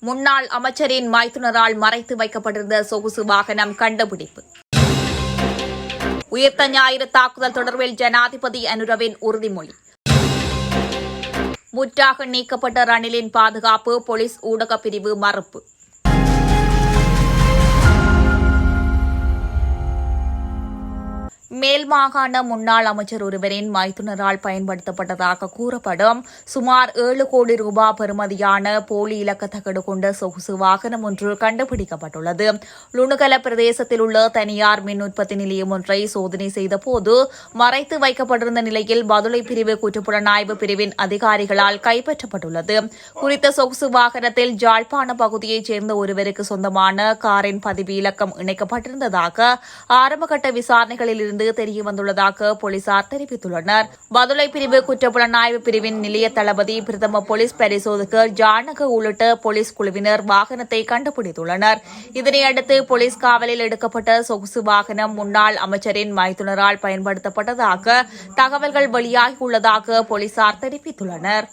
முன்னாள் அமைச்சரின் மைத்துனரால் மறைத்து வைக்கப்பட்டிருந்த சொகுசு வாகனம் கண்டுபிடிப்பு. உயிர்த்த ஞாயிறு தாக்குதல் தொடர்பில் ஜனாதிபதி அனுரவின் உறுதிமொழி. முற்றாக நீக்கப்பட்ட ரணிலின் பாதுகாப்பு போலீஸ் ஊடகப் பிரிவு மறுப்பு. மேல் மாகாண முன்னாள் அமைச்சர் ஒருவரின் மைத்துனரால் பயன்படுத்தப்பட்டதாக கூறப்படும் சுமார் ஏழு கோடி ரூபாய் பெறுமதியான போலி இலக்க தகடு கொண்ட சொகுசு வாகனம் ஒன்று கண்டுபிடிக்கப்பட்டுள்ளது. லுணுகல பிரதேசத்தில் உள்ள தனியார் மின் உற்பத்தி நிலையம் ஒன்றை சோதனை செய்தபோது மறைத்து வைக்கப்பட்டிருந்த நிலையில் பதுளை பிரிவு குற்றப்புலனாய்வு பிரிவின் அதிகாரிகளால் கைப்பற்றப்பட்டுள்ளது. குறித்த சொகுசு வாகனத்தில் ஜாழ்ப்பாண பகுதியைச் சேர்ந்த ஒருவருக்கு சொந்தமான காரின் பதிவு இலக்கம் இணைக்கப்பட்டிருந்ததாக ஆரம்பகட்ட விசாரணைகளில் இருந்து தெரிய வந்துள்ளதாக போலீசார் தெரிவித்துள்ளனர். பதுளை பிரிவு குற்றப்புலனாய்வு பிரிவின் நிலைய தளபதி பிரதம போலீஸ் பரிசோதகர் ஜானக உள்ளிட்ட போலீஸ் குழுவினர் வாகனத்தை கண்டுபிடித்துள்ளனர். இதனையடுத்து போலீஸ் காவலில் எடுக்கப்பட்ட சொகுசு வாகனம் முன்னாள் அமைச்சரின் மைத்துனரால் பயன்படுத்தப்பட்டதாக தகவல்கள் வெளியாகியுள்ளதாக போலீசார் தெரிவித்துள்ளனர்.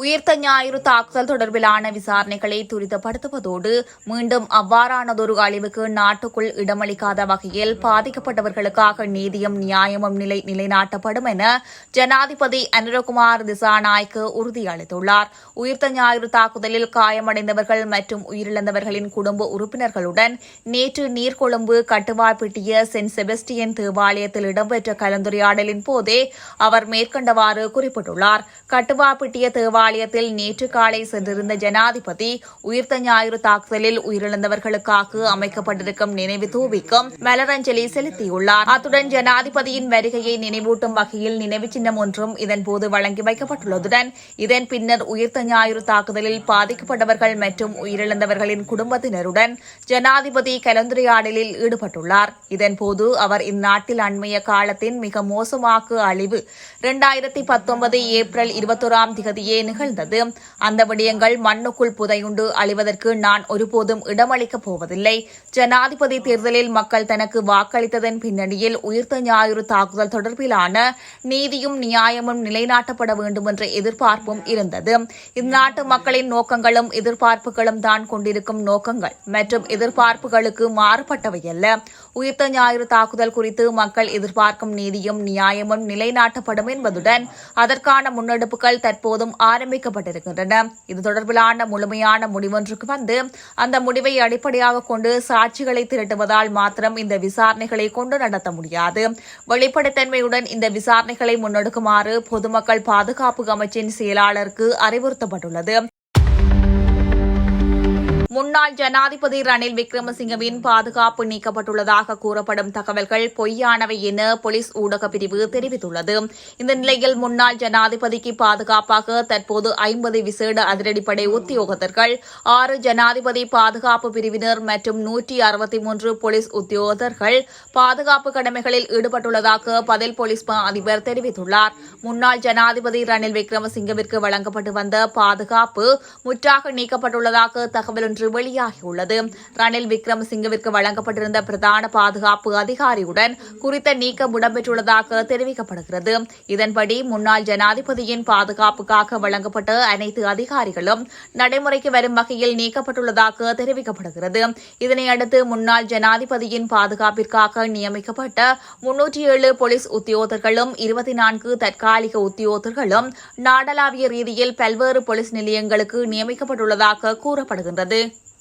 உயிர்த்த ஞாயிறு தாக்குதல் தொடர்பிலான விசாரணைகளை துரிதப்படுத்துவதோடு மீண்டும் அவ்வாறானதொரு அழிவுக்கு நாட்டுக்குள் இடமளிக்காத வகையில் பாதிக்கப்பட்டவர்களுக்காக நீதியும் நியாயமும் நிலை நிலைநாட்டப்படும் என ஜனாதிபதி அனுரகுமார் திசாநாய்க்கு உறுதியளித்துள்ளார். உயிர்த்த ஞாயிறு தாக்குதலில் காயமடைந்தவர்கள் மற்றும் உயிரிழந்தவர்களின் குடும்ப உறுப்பினர்களுடன் நேற்று நீர்கொழும்பு கட்டுவாய்ப்பிட்டிய சென்ட் செபஸ்டியன் தேவாலயத்தில் இடம்பெற்ற கலந்துரையாடலின் போதே அவர் மேற்கண்டவாறு குறிப்பிட்டுள்ளார். கட்டுவாய்ப்பிட்டிய தேவாலய ஆலயத்தில் நேற்று காலை சென்றிருந்த ஜனாதிபதி உயிர்த்த ஞாயிறு தாக்குதலில் உயிரிழந்தவர்களுக்காக அமைக்கப்பட்டிருக்கும் நினைவு தூவிக்கும் மலரஞ்சலி செலுத்தியுள்ளார். அத்துடன் ஜனாதிபதியின் வருகையை நினைவூட்டும் வகையில் நினைவு சின்னம் ஒன்றும் இதன்போது வழங்கி வைக்கப்பட்டுள்ளதுடன் இதன் பின்னர் உயிர்த்த ஞாயிறு தாக்குதலில் பாதிக்கப்பட்டவர்கள் மற்றும் உயிரிழந்தவர்களின் குடும்பத்தினருடன் ஜனாதிபதி கலந்துரையாடலில் ஈடுபட்டுள்ளார். இதன்போது அவர் இந்நாட்டில் அண்மைய காலத்தின் மிக மோசமாக அழிவு இரண்டாயிரத்தி பத்தொன்பது ஏப்ரல் இருபத்தொராம் திகதியே நிகழ்ந்தது. அந்த விடயங்கள் மண்ணுக்குள் புதையுண்டு அழிவதற்கு நான் ஒருபோதும் இடமளிக்கப் போவதில்லை. ஜனாதிபதி தேர்தலில் மக்கள் தனக்கு வாக்களித்ததன் பின்னணியில் உயிர்த்த ஞாயிறு தாக்குதல் தொடர்பிலான நீதியும் நியாயமும் நிலைநாட்டப்பட வேண்டும் என்ற எதிர்பார்ப்பும் இருந்தது. இந்நாட்டு மக்களின் நோக்கங்களும் எதிர்பார்ப்புகளும் தான் கொண்டிருக்கும் நோக்கங்கள் மற்றும் எதிர்பார்ப்புகளுக்கு மாறுபட்டவை அல்ல. உயிர்த்த ஞாயிறு தாக்குதல் குறித்து மக்கள் எதிர்பார்க்கும் நீதியும் நியாயமும் நிலைநாட்டப்படும் என்பதுடன் அதற்கான முன்னெடுப்புகள் தற்போதும் ஆரம்பிக்கப்பட்டிருக்கின்றன. இது தொடர்பிலான முழுமையான முடிவொன்றுக்கு வந்து அந்த முடிவை அடிப்படையாக கொண்டு சாட்சிகளை திரட்டுவதால் மாத்திரம் இந்த விசாரணைகளை கொண்டு நடத்த முடியாது. வெளிப்படைத்தன்மையுடன் இந்த விசாரணைகளை முன்னெடுக்குமாறு பொதுமக்கள் பாதுகாப்பு அமைச்சின் செயலாளருக்கு அறிவுறுத்தப்பட்டுள்ளது. முன்னாள் ஜனாதிபதி ரணில் விக்ரமசிங்கவின் பாதுகாப்பு நீக்கப்பட்டுள்ளதாக கூறப்படும் தகவல்கள் பொய்யானவை என போலீஸ் ஊடக பிரிவு தெரிவித்துள்ளது. இந்த நிலையில் முன்னாள் ஜனாதிபதிக்கு பாதுகாப்பாக தற்போது ஐம்பது விசேட அதிரடிப்படை உத்தியோகத்தர்கள் ஆறு ஜனாதிபதி பாதுகாப்பு பிரிவினர் மற்றும் நூற்றி அறுபத்தி மூன்று போலீஸ் உத்தியோகத்தர்கள் பாதுகாப்பு கடமைகளில் ஈடுபட்டுள்ளதாக பதில் போலீஸ் மா அதிபர் தெரிவித்துள்ளார். முன்னாள் ஜனாதிபதி ரணில் விக்ரமசிங்கவிற்கு வழங்கப்பட்டு வந்த பாதுகாப்பு முற்றாக நீக்கப்பட்டுள்ளதாக தகவல் ஒன்று வெளியாகியுள்ளது. ரணில் விக்ரமசிங்கவிற்கு வழங்கப்பட்டிருந்த பிரதான பாதுகாப்பு அதிகாரியுடன் குறித்த நீக்கம் இடம்பெற்றுள்ளதாக தெரிவிக்கப்படுகிறது. இதன்படி முன்னாள் ஜனாதிபதியின் பாதுகாப்புக்காக வழங்கப்பட்ட அனைத்து அதிகாரிகளும் நடைமுறைக்கு வரும் வகையில் நீக்கப்பட்டுள்ளதாக தெரிவிக்கப்படுகிறது. இதனையடுத்து முன்னாள் ஜனாதிபதியின் பாதுகாப்பிற்காக நியமிக்கப்பட்ட முன்னூற்றி ஏழு போலீஸ் உத்தியோகர்களும் இருபத்தி நான்கு தற்காலிக உத்தியோகர்களும் நாடளாவிய ரீதியில் பல்வேறு போலீஸ் நிலையங்களுக்கு நியமிக்கப்பட்டுள்ளதாக கூறப்படுகின்றது. ね。